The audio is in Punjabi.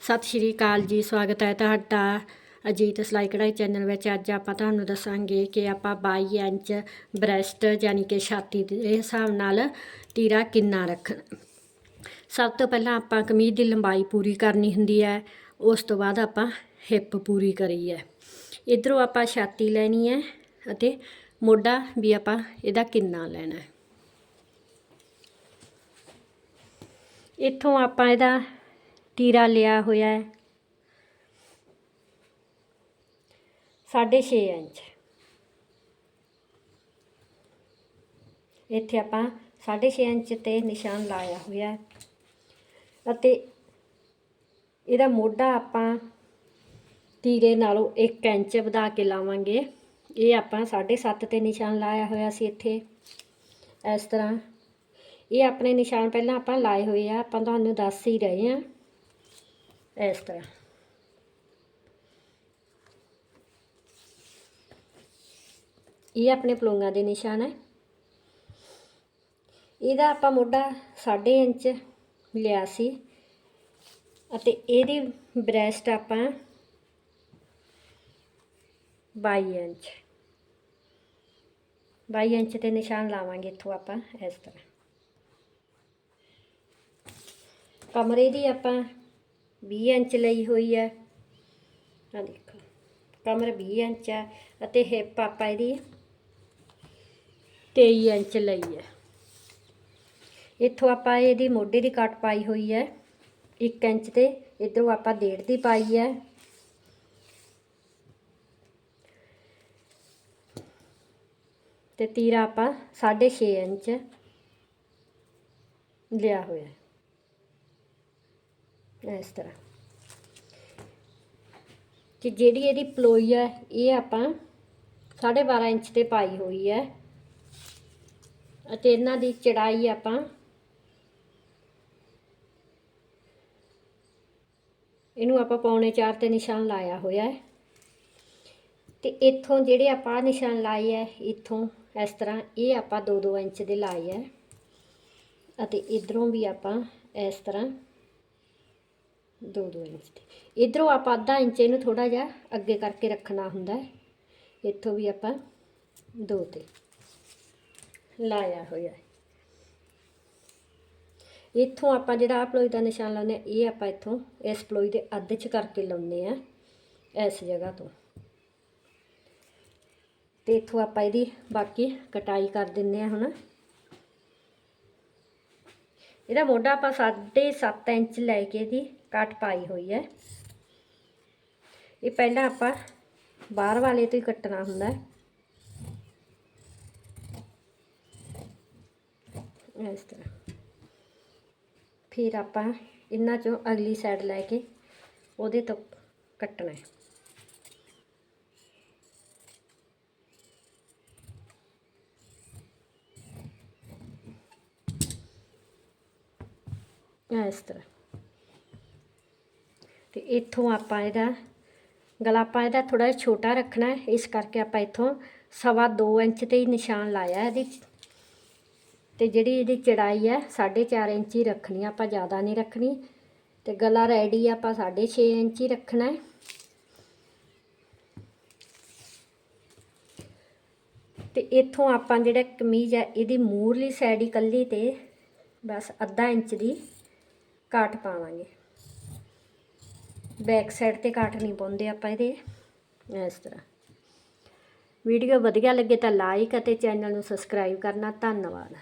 ਸਤਿ ਸ਼੍ਰੀ ਅਕਾਲ ਜੀ, ਸਵਾਗਤ ਹੈ ਤੁਹਾਡਾ ਅਜੀਤ ਸਲਾਈ ਕਢਾਈ ਚੈਨਲ ਵਿੱਚ। ਅੱਜ ਆਪਾਂ ਤੁਹਾਨੂੰ ਦੱਸਾਂਗੇ ਕਿ ਆਪਾਂ 22 ਇੰਚ ਬ੍ਰੈਸਟ ਯਾਨੀ ਕਿ ਛਾਤੀ ਦੇ ਹਿਸਾਬ ਨਾਲ ਤੀਰਾ ਕਿੰਨਾ ਰੱਖਣਾ। ਸਭ ਤੋਂ ਪਹਿਲਾਂ ਆਪਾਂ ਕਮੀਜ਼ ਦੀ ਲੰਬਾਈ ਪੂਰੀ ਕਰਨੀ ਹੁੰਦੀ ਹੈ, ਉਸ ਤੋਂ ਬਾਅਦ ਆਪਾਂ ਹਿੱਪ ਪੂਰੀ ਕਰੀ ਹੈ ਇਧਰੋਂ ਆਪਾਂ ਛਾਤੀ ਲੈਣੀ ਹੈ ਅਤੇ ਮੋਢਾ ਵੀ ਆਪਾਂ ਇਹਦਾ ਕਿੰਨਾ ਲੈਣਾ ਹੈ। ਇੱਥੋਂ ਆਪਾਂ ਇਹਦਾ ਤੀਰਾ ਲਿਆ ਹੋਇਆ ਹੈ। ਸਾਢੇ ਛੇ ਇੰਚ। ਇੱਥੇ ਆਪਾਂ ਸਾਢੇ ਛੇ ਇੰਚ ਤੇ ਨਿਸ਼ਾਨ ਲਾਇਆ ਹੋਇਆ ਹੈ। ਅਤੇ ਇਹਦਾ ਮੋਢਾ ਆਪਾਂ ਤੀਰੇ ਨਾਲੋਂ 1 ਇੰਚ ਵਧਾ ਕੇ ਲਾਵਾਂਗੇ। ਇਹ ਆਪਾਂ 7.5 ਤੇ ਨਿਸ਼ਾਨ ਲਾਇਆ ਹੋਇਆ ਸੀ ਇੱਥੇ। ਇਸ ਤਰ੍ਹਾਂ ਇਹ ਆਪਣੇ ਨਿਸ਼ਾਨ ਪਹਿਲਾਂ ਆਪਾਂ ਲਾਏ ਹੋਏ ਆ। ਆਪਾਂ ਤੁਹਾਨੂੰ ਦੱਸ ਹੀ ਰਹੇ ਆ ਇਸ ਤਰ੍ਹਾਂ ਇਹ ਆਪਣੇ ਪਲੋਂਗਾਂ ਦੇ ਨਿਸ਼ਾਨ ਹੈ। ਇਹਦਾ ਆਪਾਂ ਮੋਢਾ 1.5 ਇੰਚ ਲਿਆ ਸੀ ਅਤੇ ਇਹਦੀ ਬ੍ਰੈਸਟ ਆਪਾਂ 22 ਇੰਚ। 22 ਇੰਚ ਤੇ ਨਿਸ਼ਾਨ ਲਾਵਾਂਗੇ ਇੱਥੋਂ ਆਪਾਂ ਇਸ ਤਰ੍ਹਾਂ। ਕਮਰੇ ਦੀ ਆਪਾਂ 20 ਇੰਚ ਲਈ ਹੋਈ ਹੈ। ਆ ਦੇਖੋ, ਕਮਰ 20 ਇੰਚ ਹੈ ਅਤੇ ਹਿੱਪ ਆਪਾਂ ਇਹਦੀ 23 ਇੰਚ ਲਈ ਹੈ। ਇੱਥੋਂ ਆਪਾਂ ਇਹਦੀ ਮੋਢੇ ਦੀ ਕੱਟ ਪਾਈ ਹੋਈ ਹੈ। 1 ਇੰਚ ਤੇ ਇਧਰੋਂ ਆਪਾਂ ਡੇਢ ਦੀ ਪਾਈ ਹੈ। ਤੇ ਤੀਰਾ ਆਪਾਂ 6.5 ਇੰਚ ਲਿਆ ਹੋਇਆ ਇਸ ਤਰ੍ਹਾਂ। ਕਿ ਜਿਹੜੀ ਇਹਦੀ ਪਲੋਈ ਹੈ, ਇਹ ਆਪਾਂ 12.5 ਇੰਚ ਤੇ ਪਾਈ ਹੋਈ ਹੈ। ਅਤੇ ਇਹਨਾਂ ਦੀ ਚੜਾਈ ਆਪਾਂ ਇਹਨੂੰ ਆਪਾਂ ਪੌਣੇ 4 ਤੇ ਨਿਸ਼ਾਨ ਲਾਇਆ ਹੋਇਆ ਹੈ। ਤੇ ਇੱਥੋਂ ਜਿਹੜੇ ਆਪਾਂ ਨਿਸ਼ਾਨ ਲਾਏ ਹੈ, ਇੱਥੋਂ ਇਸ ਤਰ੍ਹਾਂ ਇਹ ਆਪਾਂ 2-2 ਇੰਚ ਦੇ ਲਾਏ ਹੈ। ਅਤੇ ਇਧਰੋਂ ਵੀ ਆਪਾਂ ਇਸ ਤਰ੍ਹਾਂ 2-2 ਇੰਚ ਦੇ ਇਧਰੋਂ ਆਪਾਂ ਅੱਧਾ ਇੰਚ ਇਹਨੂੰ ਥੋੜਾ ਜਿਹਾ ਅੱਗੇ ਕਰਕੇ ਰੱਖਣਾ ਹੁੰਦਾ ਹੈ। ਇੱਥੋਂ ਵੀ ਆਪਾਂ ਦੋ ਤੇ ਲਾਇਆ ਹੋਇਆ ਇੱਥੋਂ ਆਪਾਂ ਜਿਹੜਾ ਆ ਪਲੋਈ ਦਾ ਨਿਸ਼ਾਨ ਲਾਉਂਦੇ ਆ ਇਹ ਆਪਾਂ ਇੱਥੋਂ ਇਸ ਪਲੋਈ ਦੇ ਅੱਧ ਚ ਕਰਕੇ ਲਾਉਂਦੇ ਆ ਇਸ ਜਗ੍ਹਾ ਤੋਂ। ਤੇ ਇੱਥੋਂ ਆਪਾਂ ਇਹਦੀ ਬਾਕੀ ਕਟਾਈ ਕਰ ਦਿੰਨੇ ਆ ਹੁਣ। ਇਹਦਾ ਮੋਢਾ ਆਪਾਂ 7.5 ਇੰਚ ਲੈ ਕੇ ਇਹਦੀ ਕੱਟ ਪਾਈ ਹੋਈ ਹੈ। ਇਹ ਪਹਿਲਾਂ ਆਪਾਂ ਬਾਹਰ ਵਾਲੇ ਤੋਂ ਹੀ ਕੱਟਣਾ ਹੁੰਦਾ ਹੈ। ਇਸ ਤਰ੍ਹਾਂ। ਫਿਰ ਆਪਾਂ ਇਹਨਾਂ ਚੋਂ ਅਗਲੀ ਸਾਈਡ ਲੈ ਕੇ ਉਹਦੇ ਤੋਂ ਕੱਟਣਾ ਹੈ। ਇਸ ਤਰ੍ਹਾਂ। ਤੇ ਇੱਥੋਂ ਆਪਾਂ ਇਹਦਾ ਗਲਾ ਆਪਾਂ ਇਹਦਾ ਥੋੜਾ ਜਿਹਾ ਛੋਟਾ ਰੱਖਣਾ ਹੈ। ਇਸ ਕਰਕੇ ਆਪਾਂ ਇੱਥੋਂ ਸਵਾ 2 ਇੰਚ ਤੇ ਹੀ ਨਿਸ਼ਾਨ ਲਾਇਆ ਇਹਦੀ ਤੇ ਜਿਹੜੀ ਇਹਦੀ ਚੜਾਈ ਹੈ 4.5 ਇੰਚ ਹੀ ਰੱਖਣੀ ਆਪਾਂ ਜ਼ਿਆਦਾ ਨਹੀਂ ਰੱਖਣੀ। ਤੇ ਗਲਾ ਰੈਡੀ ਆਪਾਂ 6.5 ਇੰਚ ਹੀ ਰੱਖਣਾ ਹੈ। ਤੇ ਇੱਥੋਂ ਆਪਾਂ ਜਿਹੜਾ ਕਮੀਜ਼ ਹੈ, ਇਹਦੀ ਮੂਰਲੀ ਸਾਈਡ ਹੀ ਕੱਲੀ ਤੇ ਬਸ ਅੱਧਾ ਇੰਚ ਦੀ ਕਾਟ ਪਾਵਾਂਗੇ। ਬੈਕ ਸਾਈਡ ਤੇ ਕਾਟ ਨਹੀਂ ਪਾਉਂਦੇ ਆਪਾਂ ਇਹਦੇ। ਇਸ ਤਰ੍ਹਾਂ। ਵੀਡੀਓ ਵਧੀਆ ਲੱਗੇ ਤਾਂ ਲਾਈਕ ਅਤੇ ਚੈਨਲ ਨੂੰ ਸਬਸਕ੍ਰਾਈਬ ਕਰਨਾ। ਧੰਨਵਾਦ।